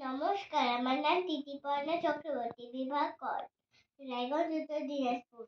নমস্কার আমার নাম তিতিপর্ণা চক্রবর্তী বিভাগ কর রায়গঞ্জ উত্তর দিনাজপুর।